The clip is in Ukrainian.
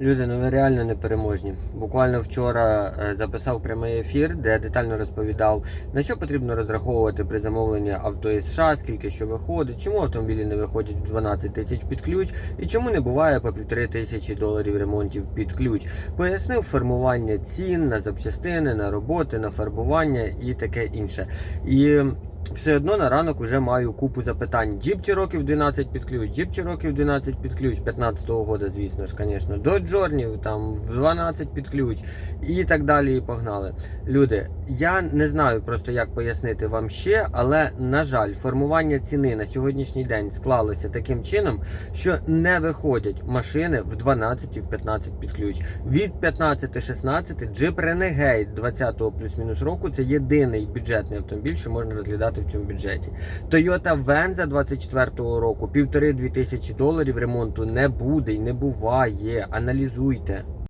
Люди, ну ви реально непереможні. Буквально вчора е, записав прямий ефір, де детально розповідав, на що потрібно розраховувати при замовленні авто із США, скільки що виходить, чому автомобілі не виходять в 12 тисяч під ключ і чому не буває по півтори тисячі доларів ремонтів під ключ. Пояснив формування цін на запчастини, на роботи, на фарбування і таке інше. І все одно на ранок вже маю купу запитань. Джіп чи років 12 під ключ, джіп чи років 12 під ключ, 15-го года, звісно ж, звісно. До Джорнів там в 12 під ключ і так далі. І погнали. Люди, я не знаю просто як пояснити вам ще, але на жаль, формування ціни на сьогоднішній день склалося таким чином, що не виходять машини в 12 і в 15 під ключ. Від 15-16 Jeep Renegade 20-го плюс-мінус року це єдиний бюджетний автомобіль, що можна розглядати в цьому бюджеті. Toyota Venza 24-го року, півтори-дві тисячі доларів ремонту не буде і не буває. Аналізуйте.